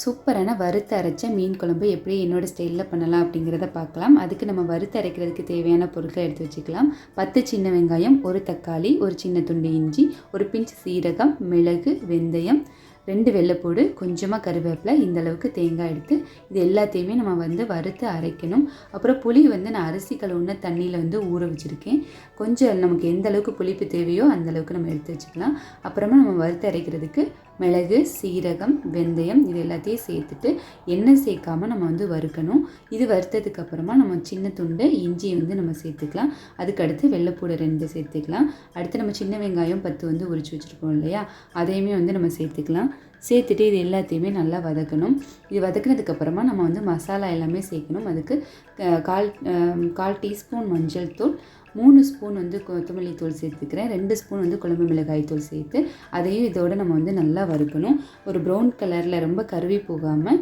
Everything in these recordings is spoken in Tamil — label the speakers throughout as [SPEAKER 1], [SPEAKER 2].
[SPEAKER 1] சூப்பரான வறுத்து அரைச்ச மீன் குழம்பு எப்படி என்னோட ஸ்டைலில் பண்ணலாம் அப்படிங்கிறத பார்க்கலாம். அதுக்கு நம்ம வறுத்து அரைக்கிறதுக்கு தேவையான பொருட்களை எடுத்து வச்சுக்கலாம். பத்து சின்ன வெங்காயம் ஒரு தக்காளி ஒரு சின்ன துண்டு இஞ்சி ஒரு பிஞ்ச் சீரகம் மிளகு வெந்தயம் ரெண்டு வெள்ளைப்பூடு கொஞ்சமாக கருவேப்பிலை இந்த அளவுக்கு தேங்காய் எடுத்து இது எல்லாத்தையுமே நம்ம வந்து வறுத்து அரைக்கணும். அப்புறம் புளி வந்து நான் அரிசி கழுவுன தண்ணியில் வந்து ஊற வச்சுருக்கேன். கொஞ்சம் நமக்கு எந்த அளவுக்கு புளிப்பு தேவையோ அந்த அளவுக்கு நம்ம எடுத்து வச்சுக்கலாம். அப்புறமா நம்ம வறுத்து அரைக்கிறதுக்கு மிளகு சீரகம் வெந்தயம் இது எல்லாத்தையும் சேர்த்துட்டு எண்ணெய் சேர்க்காம நம்ம வந்து வறுக்கணும். இது வறுத்ததுக்கு அப்புறமா நம்ம சின்ன துண்டு இஞ்சியை வந்து நம்ம சேர்த்துக்கலாம். அதுக்கு அடுத்து ரெண்டு சேர்த்துக்கலாம். அடுத்து நம்ம சின்ன வெங்காயம் பத்து வந்து உரிச்சு வச்சுருக்கோம் இல்லையா? அதையுமே வந்து நம்ம சேர்த்துக்கலாம். சேர்த்துட்டு இது எல்லாத்தையுமே நல்லா வதக்கணும். இது வதக்கினதுக்கப்புறமா நம்ம வந்து மசாலா எல்லாமே சேர்க்கணும். அதுக்கு கால் கால் டீஸ்பூன் மஞ்சள் தூள் மூணு ஸ்பூன் வந்து கொத்தமல்லி தூள் சேர்த்துக்கிறேன். ரெண்டு ஸ்பூன் வந்து குழம்பு மிளகாய் தூள் சேர்த்து அதையும் இதோடு நம்ம வந்து நல்லா வறுக்கணும். ஒரு ப்ரௌன் கலரில் ரொம்ப கருவி போகாமல்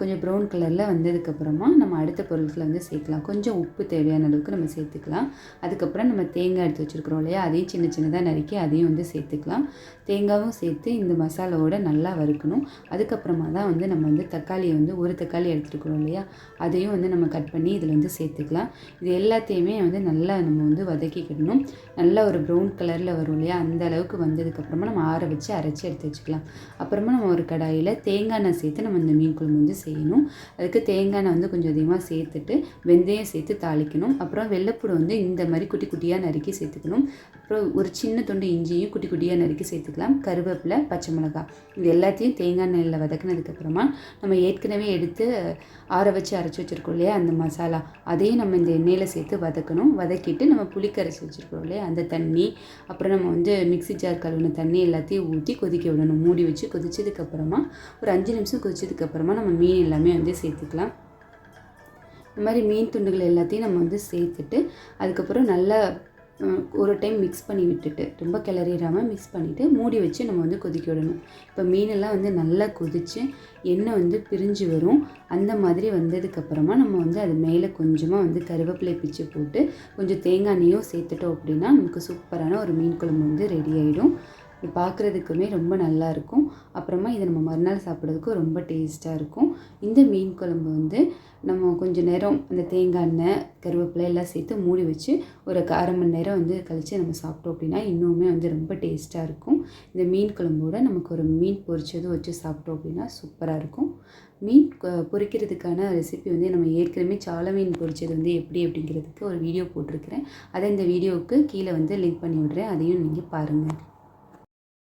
[SPEAKER 1] கொஞ்சம் ப்ரௌன் கலரில் வந்ததுக்கப்புறமா நம்ம அடுத்த பொருட்களை வந்து சேர்க்கலாம். கொஞ்சம் உப்பு தேவையான அளவுக்கு நம்ம சேர்த்துக்கலாம். அதுக்கப்புறம் நம்ம தேங்காய் எடுத்து வச்சுருக்குறோம் இல்லையா அதையும் சின்ன சின்னதாக நறுக்கி அதையும் வந்து சேர்த்துக்கலாம். தேங்காயும் சேர்த்து இந்த மசாலாவோட நல்லா வறுக்கணும். அதுக்கப்புறமா தான் வந்து நம்ம வந்து தக்காளியை வந்து ஒரு தக்காளி எடுத்துருக்குறோம் இல்லையா அதையும் வந்து நம்ம கட் பண்ணி இதில் வந்து சேர்த்துக்கலாம். இது எல்லாத்தையுமே வந்து நல்லா நம்ம வந்து வதக்கிக்கிடணும். நல்லா ஒரு ப்ரௌன் கலரில் வரும் இல்லையா? அந்த அளவுக்கு வந்ததுக்கப்புறமா நம்ம ஆற வச்சு அரைச்சி எடுத்து வச்சுக்கலாம். அப்புறமா நம்ம ஒரு கடாயில் தேங்காய் எண்ணெய் சேர்த்து நம்ம இந்த மீன் குழம்பு வந்து செய்யணும். அதுக்கு தேங்காய் எண்ணெய் வந்து கொஞ்சம் அதிகமாக சேர்த்துட்டு வெந்தயம் சேர்த்து தாளிக்கணும். அப்புறம் வெள்ளைப்பூடு வந்து இந்த மாதிரி குட்டி குட்டியாக நறுக்கி சேர்த்துக்கணும். அப்புறம் ஒரு சின்ன துண்டு இஞ்சியும் குட்டி குட்டியாக நறுக்கி சேர்த்துக்கலாம். கருவேப்பிலை பச்சை மிளகாய் இது எல்லாத்தையும் தேங்காய் எண்ணெயில் வதக்குனதுக்கப்புறமா நம்ம ஏற்கனவே எடுத்து ஆற வச்சு அரைச்சி வச்சுருக்கோம் இல்லையா? அந்த மசாலா அதையும் நம்ம இந்த எண்ணெயில் சேர்த்து வதக்கணும். வதக்கிட்டு நம்ம புளிக்கரைச்சி வச்சுருக்கோம் இல்லையா? அந்த தண்ணி. அப்புறம் நம்ம வந்து மிக்ஸி ஜார் கழுவின தண்ணி எல்லாத்தையும் ஊற்றி கொதிக்க விடணும். மூடி வச்சு கொதிச்சதுக்கப்புறமா ஒரு அஞ்சு நிமிஷம் கொதிச்சதுக்கப்புறமா நம்ம மீன் எல்லாமே வந்து சேர்த்துக்கலாம். இந்த மாதிரி மீன் துண்டுகள் எல்லாத்தையும் நம்ம வந்து சேர்த்துட்டு அதுக்கப்புறம் நல்லா ஒரு டைம் மிக்ஸ் பண்ணி விட்டுட்டு ரொம்ப கிளறிடாமல் மிக்ஸ் பண்ணிவிட்டு மூடி வச்சு நம்ம வந்து கொதிக்க விடணும். இப்போ மீனெல்லாம் வந்து நல்லா கொதித்து எண்ணெய் வந்து பிரிஞ்சு வரும். அந்த மாதிரி வந்ததுக்கப்புறமா நம்ம வந்து அது மேலே கொஞ்சமாக வந்து கருவேப்பிலை பிச்சு போட்டு கொஞ்சம் தேங்காய் எண்ணெயும் சேர்த்துட்டோம் அப்படின்னா நமக்கு சூப்பரான ஒரு மீன் குழம்பு வந்து ரெடி ஆகிடும் இது பார்க்குறதுக்குமே ரொம்ப நல்லா இருக்கும். அப்புறமா இதை நம்ம மறுநாள் சாப்பிட்றதுக்கும் ரொம்ப டேஸ்ட்டாக இருக்கும். இந்த மீன் குழம்பு வந்து நம்ம கொஞ்சம் நேரம் அந்த தேங்காய் எண்ணெய் கருவேப்பிலை எல்லாம் சேர்த்து மூடி வச்சு ஒரு க- அரை மணி நேரம் வந்து கழித்து நம்ம சாப்பிட்டோம் அப்படின்னா இன்னுமே வந்து ரொம்ப டேஸ்ட்டாக இருக்கும். இந்த மீன் குழம்போட நமக்கு ஒரு மீன் பொரிச்சதும் வச்சு சாப்பிட்டோம் அப்படின்னா சூப்பராக இருக்கும். மீன் கொ- பொரிக்கிறதுக்கான ரெசிபி வந்து நம்ம ஏற்கனவே சால மீன் பொரிச்சது வந்து எப்படி அப்படிங்கிறதுக்கு ஒரு வீடியோ போட்டிருக்கிறேன். அதை இந்த வீடியோவுக்கு கீழே வந்து லிங்க் பண்ணி விடுறேன். அதையும் நீங்கள் பாருங்கள்